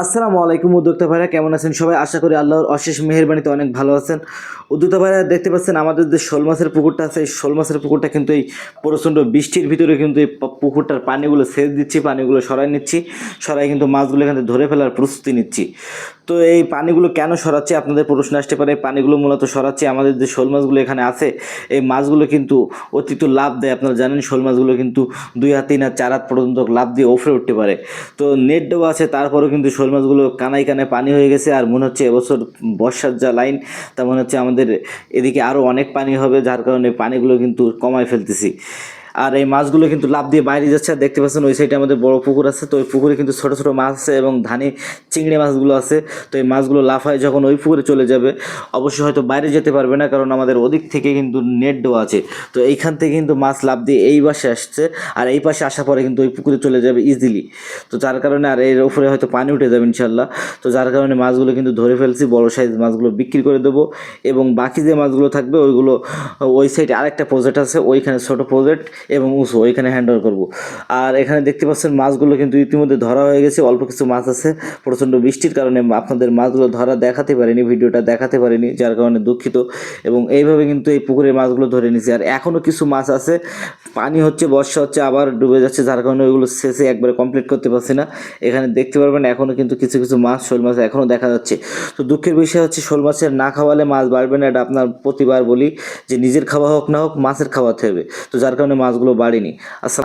আসসালামু আলাইকুম উদ্যোক্তা ভাইরা, কেমন আছেন সবাই? আশা করি আল্লাহর অশেষ মেহেরবানিতে অনেক ভালো আছেন। উদ্যোক্তা ভাইরা, দেখতে পাচ্ছেন আমাদের যে শোল মাছের পুকুরটা আছে, এই শোল মাছের পুকুরটা কিন্তু এই প্রচণ্ড বৃষ্টির ভিতরে কিন্তু এই পুকুরটার পানিগুলো সেচ দিচ্ছি, পানিগুলো সরাই নিচ্ছি, সরাই কিন্তু মাছগুলো এখান ধরে ফেলার প্রস্তুতি নিচ্ছি। তো এই পানিগুলো কেন সরাচ্ছি? আপনাদের প্রশ্ন আসতে পারে পানিগুলো মূলত সরাচ্ছি আমাদের যে শোল মাছগুলো এখানে আছে, এই মাছগুলো কিন্তু অতিরিক্ত লাভ দেয়। আপনারা জানেন, শোল মাছগুলো কিন্তু দুই হাত, তিন হাত, চার হাত পর্যন্ত লাভ দিয়ে ওফরে উঠতে পারে। তো নেট দেওয়া আছে, তারপরেও কিন্তু শোল মাছগুলো কানায় কানায় পানি হয়ে গেছে আর মনে হচ্ছে এবছর বর্ষার যা লাইন, তা মনে হচ্ছে আমাদের এদিকে আরও অনেক পানি হবে, যার কারণে পানিগুলো কিন্তু কমায় ফেলতেছি। আর এই মাছগুলো কিন্তু লাভ দিয়ে বাইরে যাচ্ছে। আর দেখতে পাচ্ছেন ওই সাইডে আমাদের বড় পুকুর আছে। তো ওই পুকুরে কিন্তু ছোট ছোট মাছ আছে এবং ধানি, চিংড়ি মাছগুলো আছে। তো এই মাছগুলো লাফায় যখন ওই পুকুরে চলে যাবে। অবশ্যই হয়তো বাইরে যেতে পারবে না কারণ আমাদের ওদিক থেকে কিন্তু নেট দেওয়া আছে। তো এইখান থেকে কিন্তু মাছ লাভ দিয়ে এই পাশে আসছে আর এই পাশে আসার পরে কিন্তু ওই পুকুরে চলে যাবে ইজিলি তো যার কারণে আর এর উপরে হয়তো পানি উঠে যাবে ইনশাল্লাহ তো যার কারণে মাছগুলো কিন্তু ধরে ফেলছি, বড় সাইজ মাছগুলো বিক্রি করে দেবো এবং বাকি যে মাছগুলো থাকবে ওইগুলো, ওই সাইডে আরেকটা প্রজেক্ট আছে, ওইখানে ছোট প্রজেক্ট এবং উঁচু ওইখানে হ্যান্ড ওভার করব। আর এখানে দেখতে পাচ্ছেন মাছগুলো কিন্তু ইতিমধ্যে ধরা হয়ে গেছে, অল্প কিছু মাছ আছে। প্রচণ্ড বৃষ্টির কারণে আপনাদের মাছগুলো ধরা দেখাতে পারিনি, ভিডিওটা দেখাতে পারিনি, যার কারণে দুঃখিত। এবং এইভাবে কিন্তু এই পুকুরের মাছগুলো ধরে নিছি। আর এখনও কিছু মাছ আছে, পানি হচ্ছে, বর্ষা হচ্ছে, আবার ডুবে যাচ্ছে, যার কারণে ওইগুলো শেষে একবারে কমপ্লিট করতে পারছি না। এখানে দেখতে পারবেন এখনও কিন্তু কিছু কিছু মাছ, শোল মাছ এখনও দেখা যাচ্ছে। তো দুঃখের বিষয় হচ্ছে, শোল মাছের না খাওয়ালে মাছ বাড়বে না, এটা আপনার প্রতিবার বলি। যে নিজের খাওয়া হোক না হোক, মাছের খাওয়াতে হবে। তো যার কারণে মাছগুলো বাড়েনি। আসলে